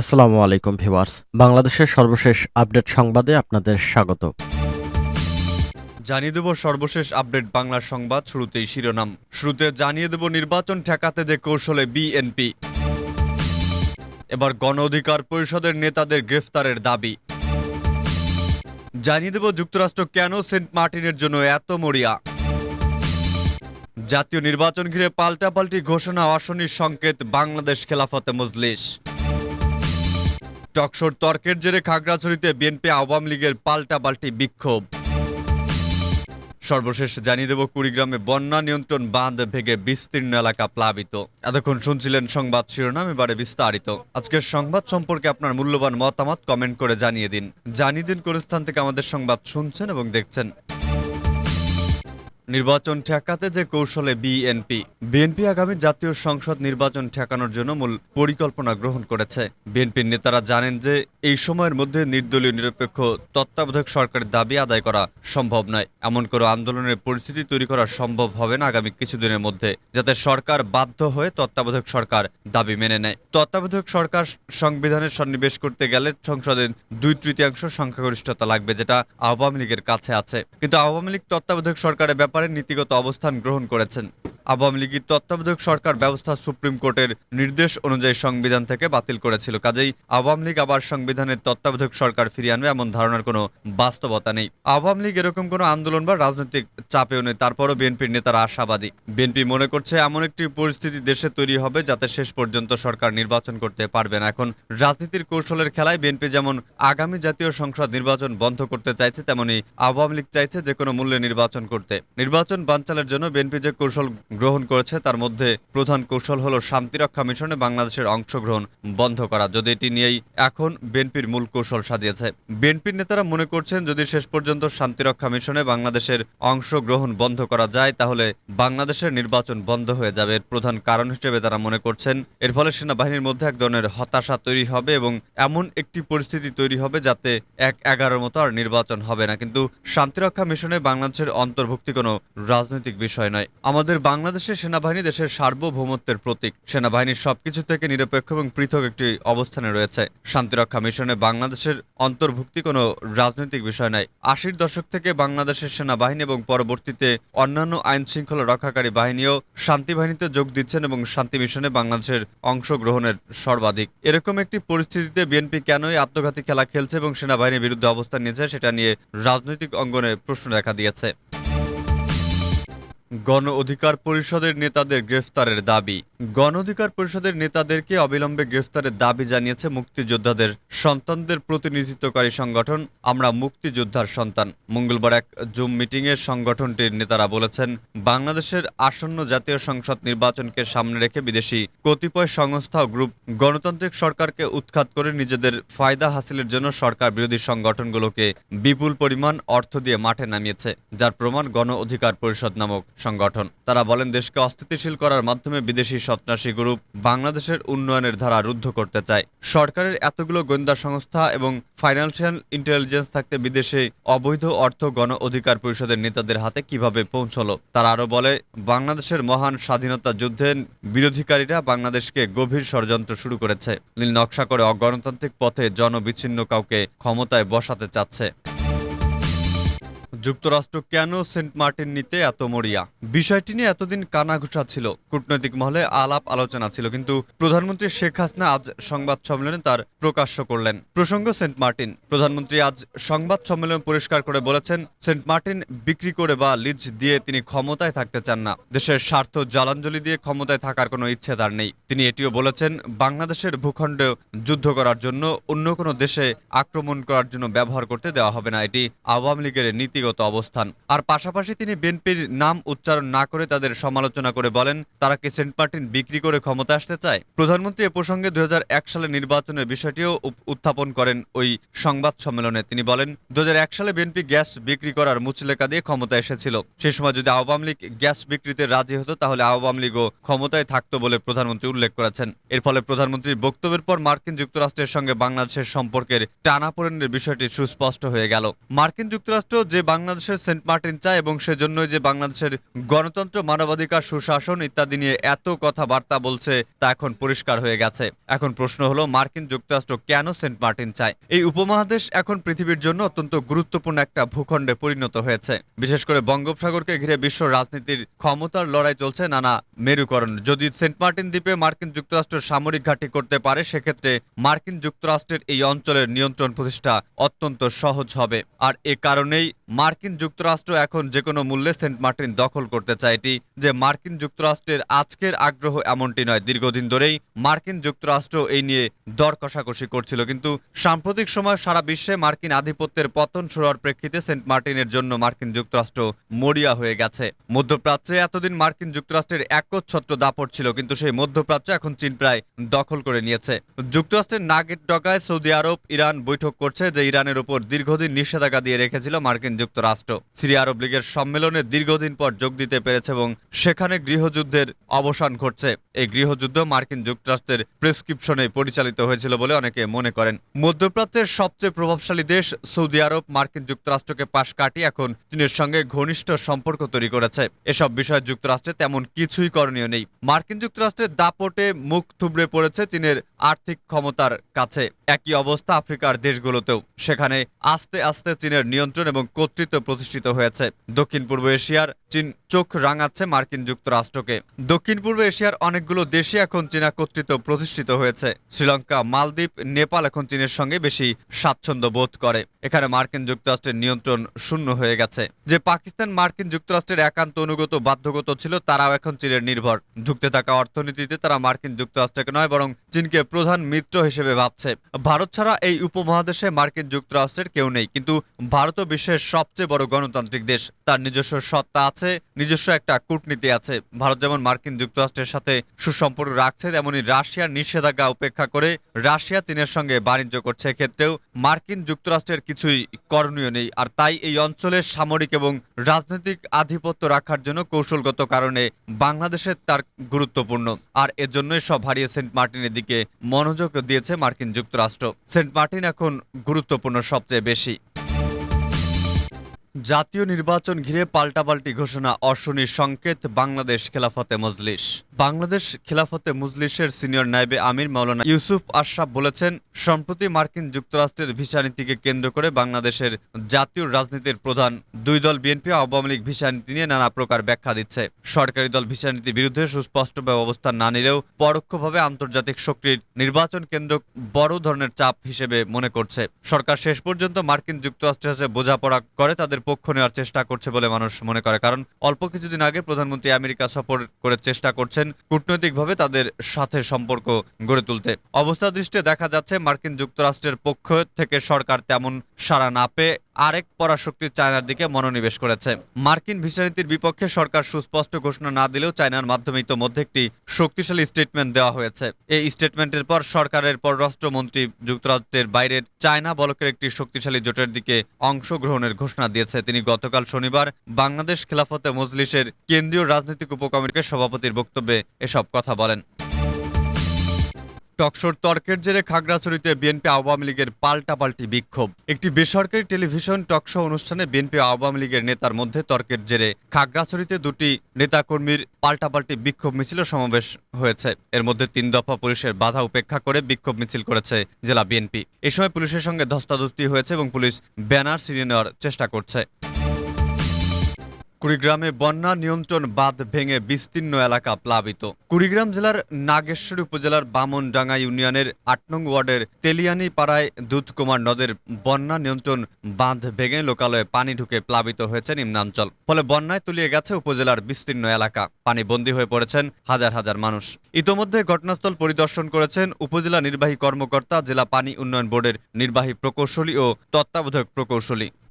আসসালামু আলাইকুম ভিউয়ার্স। বাংলাদেশের সর্বশেষ আপডেট সংবাদে আপনাদের স্বাগত। জানিয়ে দেব সর্বশেষ আপডেট বাংলা সংবাদ শুরুতেই শিরোনাম। শুরুতে জানিয়ে দেব নির্বাচন ঠেকাতে যে কৌশলে বিএনপি। এবার গণ অধিকার পরিষদের নেতাদের গ্রেফতারের দাবি। জানিয়ে দেব যুক্তরাষ্ট্র কেন সেন্ট মার্টিনের জন্য এত মরিয়া। জাতীয় নির্বাচন ঘিরে পাল্টাপাল্টি ঘোষণা, আসনির সংকেত বাংলাদেশ খেলাফতে মজলিস। টকশোর তর্কের জেরে খাগড়াছড়িতে বিএনপি আওয়ামী লীগের পাল্টাপাল্টি বিক্ষোভ। সর্বশেষ জানিয়ে দেব কুড়িগ্রামে বন্যা নিয়ন্ত্রণ বাঁধ ভেঙে বিস্তীর্ণ এলাকা প্লাবিত। এতক্ষণ শুনছিলেন সংবাদ শিরোনাম, এবারে বিস্তারিত। আজকের সংবাদ সম্পর্কে আপনার মূল্যবান মতামত কমেন্ট করে জানিয়ে দিন। জানিয়ে দিন কোন স্থান থেকে আমাদের সংবাদ শুনছেন এবং দেখছেন। নির্বাচন ঠেকাতে যে কৌশলে বিএনপি বিএনপি আগামী জাতীয় সংসদ নির্বাচন ঠেকানোর জন্য মূল পরিকল্পনা গ্রহণ করেছে। বিএনপির নেতারা জানেন যে এই সময়ের মধ্যে নির্দলীয় নিরপেক্ষ তত্ত্বাবধায়ক সরকারের দাবি আদায় করা সম্ভব নয়। এমন কোনো আন্দোলনের পরিস্থিতি তৈরি করা সম্ভব হবে না আগামী কিছুদিনের মধ্যে, যাতে সরকার বাধ্য হয়ে তত্ত্বাবধায়ক সরকার দাবি মেনে নেয়। তত্ত্বাবধায়ক সরকার সংবিধানে সন্নিবেশ করতে গেলে সংসদের দুই তৃতীয়াংশ সংখ্যাগরিষ্ঠতা লাগবে, যেটা আওয়ামী লীগের কাছে আছে। কিন্তু আওয়ামী লীগ তত্ত্বাবধায়ক সরকারের ব্যাপারে নীতিগত অবস্থান গ্রহণ করেছেন। আওয়ামী লীগের তত্ত্বাবধায়ক সরকার ব্যবস্থা সুপ্রিম কোর্টের নির্দেশ অনুযায়ী সংবিধান থেকে বাতিল করেছিল। কাজেই আওয়ামী লীগ আবার সংবিধানের তত্ত্বাবধায়ক সরকার ফিরিয়ে আনবে এমন ধারণার কোনো বাস্তবতা নেই। আওয়ামী লীগ এরকম কোনো আন্দোলন বা রাজনৈতিক চাপেও নেই, তারপরও বিএনপির নেতারা আশাবাদী। বিএনপি মনে করছে এমন একটি পরিস্থিতি দেশে তৈরি হবে যাতে শেষ পর্যন্ত সরকার নির্বাচন করতে পারবে না। এখন রাজনীতির কৌশলের খেলায় বিএনপি যেমন আগামী জাতীয় সংসদ নির্বাচন বন্ধ করতে চাইছে, তেমনি আওয়ামী লীগ চাইছে যে কোনো মূল্যে নির্বাচন করতে। নির্বাচন বানচালের জন্য বিএনপি যে কৌশল গ্রহণ করেছে, তার মধ্যে প্রধান কৌশল হলো শান্তিরক্ষা মিশনে বাংলাদেশের অংশগ্রহণ বন্ধ করা। যদি এটি নিয়েই এখন বিএনপির মূল কৌশল সাজিয়েছে। বিএনপির নেতারা মনে করছেন, যদি শেষ পর্যন্ত শান্তিরক্ষা মিশনে বাংলাদেশের অংশগ্রহণ বন্ধ করা যায়, তাহলে বাংলাদেশের নির্বাচন বন্ধ হয়ে যাবে। এর প্রধান কারণ হিসেবে তারা মনে করছেন, এর ফলে সেনাবাহিনীর মধ্যে এক ধরনের হতাশা তৈরি হবে এবং এমন একটি পরিস্থিতি তৈরি হবে যাতে এক এগারোর মতো আর নির্বাচন হবে না। কিন্তু শান্তিরক্ষা মিশনে বাংলাদেশের অন্তর্ভুক্তি কোনো রাজনৈতিক বিষয় নয়। আমাদের বাংলাদেশের সেনাবাহিনী দেশের সার্বভৌমত্বের প্রতীক। সেনাবাহিনীর সবকিছু থেকে নিরপেক্ষ এবং পৃথক একটি অবস্থানে রয়েছে। শান্তিরক্ষা মিশনে বাংলাদেশের অন্তর্ভুক্তি কোনো রাজনৈতিক বিষয় নয়। আশির দশক থেকে বাংলাদেশের সেনাবাহিনী এবং পরবর্তীতে অন্যান্য আইন শৃঙ্খলা রক্ষাকারী বাহিনীও শান্তি বাহিনীতে যোগ দিচ্ছেন এবং শান্তি মিশনে বাংলাদেশের অংশগ্রহণের সর্বাধিক। এরকম একটি পরিস্থিতিতে বিএনপি কেনই আত্মঘাতী খেলা খেলছে এবং সেনাবাহিনীর বিরুদ্ধে অবস্থান নিয়েছে, সেটা নিয়ে রাজনৈতিক অঙ্গনে প্রশ্ন দেখা দিয়েছে। গণ অধিকার পরিষদের নেতাদের গ্রেফতারের দাবি। গণ অধিকার পরিষদের নেতাদেরকে অবিলম্বে গ্রেফতারের দাবি জানিয়েছে মুক্তিযোদ্ধাদের সন্তানদের প্রতিনিধিত্বকারী সংগঠন আমরা মুক্তিযোদ্ধার সন্তান। মঙ্গলবার এক জুম মিটিংয়ে সংগঠনটির নেতারা বলেছেন, বাংলাদেশের আসন্ন জাতীয় সংসদ নির্বাচনকে সামনে রেখে বিদেশি কতিপয় সংস্থা ও গ্রুপ গণতান্ত্রিক সরকারকে উৎখাত করে নিজেদের ফায়দা হাসিলের জন্য সরকার বিরোধী সংগঠনগুলোকে বিপুল পরিমাণ অর্থ দিয়ে মাঠে নামিয়েছে, যার প্রমাণ গণ অধিকার পরিষদ নামক। সংগঠন। তারা বলেন, দেশকে অস্থিতিশীল করার মাধ্যমে বিদেশি সন্ত্রাসী গ্রুপ বাংলাদেশের উন্নয়নের ধারা রুদ্ধ করতে চায়। সরকারের এতগুলো গোয়েন্দা সংস্থা এবং ফাইন্যান্সিয়াল ইন্টেলিজেন্স থাকতে বিদেশে অবৈধ অর্থ গণ অধিকার পরিষদের নেতাদের হাতে কীভাবে পৌঁছলো? তারা আরও বলে, বাংলাদেশের মহান স্বাধীনতা যুদ্ধের বিরোধীকারীরা বাংলাদেশকে গভীর ষড়যন্ত্র শুরু করেছে। নীল নকশা করে অগণতান্ত্রিক পথে জনবিচ্ছিন্ন কাউকে ক্ষমতায় বসাতে চাচ্ছে। যুক্তরাষ্ট্র কেন সেন্ট মার্টিন নিতে এত মরিয়া? বিষয়টি নিয়ে এতদিন কানাঘুষা ছিল। কূটনৈতিক মহলে আলাপ আলোচনা ছিল, কিন্তু প্রধানমন্ত্রী শেখ হাসিনা আজ সংবাদ সম্মেলনে তার প্রকাশ্য করলেন। প্রসঙ্গ সেন্ট মার্টিন। প্রধানমন্ত্রী আজ সংবাদ সম্মেলন পরিষ্কার করে বলেছেন, সেন্ট মার্টিন বিক্রি করে বা লিজ দিয়ে তিনি ক্ষমতায় থাকতে চান না। দেশের স্বার্থ জলাঞ্জলি দিয়ে ক্ষমতায় থাকার কোনো ইচ্ছে তার নেই। তিনি এটিও বলেছেন, বাংলাদেশের ভূখণ্ডে যুদ্ধ করার জন্য অন্য কোনো দেশে আক্রমণ করার জন্য ব্যবহার করতে দেওয়া হবে না। এটি আওয়ামী লীগের নীতিগত অবস্থান। আর পাশাপাশি তিনি বিএনপির নাম উচ্চারণ না করে তাদের সমালোচনা করে বলেন, তারা কি সেন্ট মার্টিন বিক্রি করে ক্ষমতা আসতে চায়? প্রধানমন্ত্রী এ প্রসঙ্গে দুই সালে নির্বাচনের বিষয়টিও উত্থাপন করেন ওই সংবাদ সম্মেলনে। তিনি বলেন দু সালে বিএনপি গ্যাস বিক্রি করার মুচলেকা দিয়ে ক্ষমতা এসেছিল। সে সময় যদি আওয়ামী লীগ গ্যাস বিক্রিতে রাজি হতো, তাহলে আওয়ামী লীগও ক্ষমতায় থাকতো বলে প্রধানমন্ত্রী উল্লেখ করেছেন। এর ফলে প্রধানমন্ত্রীর বক্তব্যের পর মার্কিন যুক্তরাষ্ট্রের সঙ্গে বাংলাদেশের সম্পর্কের টানাপোড়েনের বিষয়টি সুস্পষ্ট হয়ে গেল। মার্কিন যুক্তরাষ্ট্র যে বাংলা বাংলাদেশের সেন্ট মার্টিন চায় এবং সেজন্যই যে বাংলাদেশের গণতন্ত্র, মানবাধিকার, সুশাসন ইত্যাদি নিয়ে এত কথাবার্তা বলছে তা এখন পরিষ্কার হয়ে গেছে। এখন প্রশ্ন হলো, মার্কিন যুক্তরাষ্ট্র কেন সেন্ট মার্টিন চায়? এই উপমহাদেশ এখন পৃথিবীর জন্য অত্যন্ত গুরুত্বপূর্ণ একটা ভূখণ্ডে পরিণত হয়েছে। বিশেষ করে বঙ্গোপসাগরকে ঘিরে বিশ্ব রাজনীতির ক্ষমতার লড়াই চলছে নানা মেরুকরণ। যদি সেন্ট মার্টিন দ্বীপে মার্কিন যুক্তরাষ্ট্র সামরিক ঘাঁটি করতে পারে, সেক্ষেত্রে মার্কিন যুক্তরাষ্ট্রের এই অঞ্চলের নিয়ন্ত্রণ প্রতিষ্ঠা অত্যন্ত সহজ হবে। আর এ কারণেই মার্কিন যুক্তরাষ্ট্র এখন যে কোনো মূল্যে সেন্ট মার্টিন দখল করতে চায়। এটি যে মার্কিন যুক্তরাষ্ট্রের আজকের আগ্রহ এমনটি নয়। দীর্ঘদিন ধরেই মার্কিন যুক্তরাষ্ট্র এই নিয়ে দর কষাকষি করছিল। কিন্তু সাম্প্রতিক সময় সারা বিশ্বে মার্কিন আধিপত্যের পতন শুরু প্রেক্ষিতে সেন্ট মার্টিনের জন্য মার্কিন যুক্তরাষ্ট্র মরিয়া হয়ে গেছে। মধ্যপ্রাচ্যে এতদিন মার্কিন যুক্তরাষ্ট্রের একচ্ছত্র দাপট ছিল, কিন্তু সেই মধ্যপ্রাচ্য এখন চীন প্রায় দখল করে নিয়েছে। যুক্তরাষ্ট্রের নাগেট ডগায় সৌদি আরব ইরান বৈঠক করছে, যে ইরানের উপর দীর্ঘদিন নিষেধাজ্ঞা দিয়ে রেখেছিল মার্কিন যুক্তরাষ্ট্র। সিরিয়া আরব লীগের সম্মেলনে দীর্ঘদিন পর যোগ দিতে পেরেছে এবং সেখানে গৃহযুদ্ধের অবসান ঘটছে। এই গৃহযুদ্ধ মার্কিন যুক্তরাষ্ট্রের প্রেসক্রিপশনে পরিচালিত হয়েছিল বলে অনেকে মনে করেন। মধ্যপ্রাচ্যের সবচেয়ে প্রভাবশালী দেশ সৌদি আরব, মার্কিন যুক্তরাষ্ট্রকে পাশ কাটিয়ে এখন চীনের সঙ্গে ঘনিষ্ঠ সম্পর্ক তৈরি করেছে। এসব বিষয়ে যুক্তরাষ্ট্রে তেমন কিছুই করণীয় নেই। মার্কিন যুক্তরাষ্ট্রের দাপটে মুখ থুবড়ে পড়েছে চীনের আর্থিক ক্ষমতার কাছে। একই অবস্থা আফ্রিকার দেশগুলোতেও। সেখানে আস্তে আস্তে চীনের নিয়ন্ত্রণ এবং কর্তৃত্ব প্রতিষ্ঠিত হয়েছে দক্ষিণ পূর্ব এশিয়ার চীন চোখ রাঙাচ্ছে মার্কিন যুক্তরাষ্ট্রকে। দক্ষিণ পূর্ব এশিয়ার অনেকগুলো দেশে এখন চীনা কর্তৃত্ব প্রতিষ্ঠিত হয়েছে। শ্রীলঙ্কা, মালদ্বীপ, নেপাল এখন চীনের সঙ্গে বেশি স্বাচ্ছন্দ্য বোধ করে। এখানে মার্কিন যুক্তরাষ্ট্রের নিয়ন্ত্রণ শূন্য হয়ে গেছে। যে পাকিস্তান মার্কিন যুক্তরাষ্ট্রের একান্ত অনুগত বাধ্যগত ছিল, তারাও এখন চীনের নির্ভর। ধুঁকতে থাকা অর্থনীতিতে তারা মার্কিন যুক্তরাষ্ট্রকে নয়, বরং চীনকে প্রধান মিত্র হিসেবে ভাবছে। ভারত ছাড়া এই উপমহাদেশে মার্কিন যুক্তরাষ্ট্রের কেউ নেই, কিন্তু ভারতও বিশ্বের সবচেয়ে বড় গণতান্ত্রিক দেশ। তার নিজস্ব সত্তা আছে নিজস্ব একটা কূটনীতি আছে। ভারত যেমন মার্কিন যুক্তরাষ্ট্রের সাথে সুসম্পর্ক রাখছে, তেমনি রাশিয়ার নিষেধাজ্ঞা উপেক্ষা করে রাশিয়া চীনের সঙ্গে বাণিজ্য করছে। এক্ষেত্রেও মার্কিন যুক্তরাষ্ট্রের কিছুই করণীয় নেই, আর তাই এই অঞ্চলের সামরিক এবং রাজনৈতিক আধিপত্য রাখার জন্য কৌশলগত কারণে বাংলাদেশের তার গুরুত্বপূর্ণ। আর এর জন্যই সব হারিয়ে সেন্ট মার্টিনের দিকে মনোযোগ দিয়েছে মার্কিন যুক্তরাষ্ট্র। সেন্ট মার্টিন এখন গুরুত্বপূর্ণ সবচেয়ে বেশি। জাতীয় নির্বাচন ঘিরে পাল্টাপাল্টি ঘোষণা অশনির সংকেত, বাংলাদেশ খেলাফতে মজলিস। বাংলাদেশ খেলাফতে মজলিসের সিনিয়র নাইবে আমির মাওলানা ইউসুফ আশরাফ বলেছেন, সম্প্রতি মার্কিন যুক্তরাষ্ট্রের ভিসা নীতিকে কেন্দ্র করে বাংলাদেশের জাতীয় রাজনীতির প্রধান দুই দল বিএনপি আওয়ামী লীগ ভিসা নীতি নিয়ে নানা প্রকার ব্যাখ্যা দিচ্ছে। সরকারি দল ভিসা নীতির বিরুদ্ধে সুস্পষ্টভাবে অবস্থান না নিলেও পরোক্ষভাবে আন্তর্জাতিক শক্তির নির্বাচন কেন্দ্র বড় ধরনের চাপ হিসেবে মনে করছে। সরকার শেষ পর্যন্ত মার্কিন যুক্তরাষ্ট্রের সাথে বোঝাপড়া করে তাদের পক্ষ নেওয়ার চেষ্টা করছে বলে মানুষ মনে করে। কারণ অল্প কিছুদিন আগে প্রধানমন্ত্রী আমেরিকা সফর করে চেষ্টা করছেন কূটনৈতিকভাবে তাদের সাথে সম্পর্ক গড়ে তুলতে। অবস্থা দৃষ্টিতে দেখা যাচ্ছে মার্কিন যুক্তরাষ্ট্রের পক্ষ থেকে সরকার তেমন সাড়া না পেয়ে আরেক পরাশক্তি চায়নার দিকে মনোনিবেশ করেছে। মার্কিন ভিসা নীতির বিপক্ষে সরকার সুস্পষ্ট ঘোষণা না দিলেও চায়নার মাধ্যমে ইতোমধ্যে একটি শক্তিশালী স্টেটমেন্ট দেওয়া হয়েছে। এই স্টেটমেন্টের পর সরকারের পররাষ্ট্রমন্ত্রী যুক্তরাষ্ট্রের বাইরের চায়না বলকের একটি শক্তিশালী জোটের দিকে অংশগ্রহণের ঘোষণা দিয়েছে। তিনি গতকাল শনিবার বাংলাদেশ খেলাফতে মজলিসের কেন্দ্রীয় রাজনৈতিক উপকমিটির সভাপতির বক্তব্যে এসব কথা বলেন। টকশোর তর্কের জেরে খাগড়াছড়িতে বিএনপি আওয়ামী লীগের পাল্টাপাল্টি বিক্ষোভ। একটি বেসরকারি টেলিভিশন টকশো অনুষ্ঠানে বিএনপি আওয়ামী লীগের নেতার মধ্যে তর্কের জেরে খাগড়াছড়িতে দুটি নেতাকর্মীর পাল্টাপাল্টি বিক্ষোভ মিছিল সমাবেশ হয়েছে। এর মধ্যে তিন দফা পুলিশের বাধা উপেক্ষা করে বিক্ষোভ মিছিল করেছে জেলা বিএনপি। এ সময় পুলিশের সঙ্গে ধস্তাধস্তি হয়েছে এবং পুলিশ ব্যানার ছিনিয়ে নেওয়ার চেষ্টা করছে। কুড়িগ্রামে বন্যা নিয়ন্ত্রণ বাঁধ ভেঙে বিস্তীর্ণ এলাকা প্লাবিত। কুড়িগ্রাম জেলার নাগেশ্বরী উপজেলার বামনডাঙ্গা ইউনিয়নের আট নং ওয়ার্ডের তেলিয়ানি পাড়ায় দুধকুমার নদের বন্যা নিয়ন্ত্রণ বাঁধ ভেঙে লোকালয়ে পানি ঢুকে প্লাবিত হয়েছে নিম্নাঞ্চল, ফলে বন্যায় তুলিয়ে গেছে উপজেলার বিস্তীর্ণ এলাকা। পানি বন্দী হয়ে পড়েছেন হাজার হাজার মানুষ। ইতোমধ্যে ঘটনাস্থল পরিদর্শন করেছেন উপজেলা নির্বাহী কর্মকর্তা, জেলা পানি উন্নয়ন বোর্ডের নির্বাহী প্রকৌশলী ও তত্ত্বাবধায়ক প্রকৌশলী।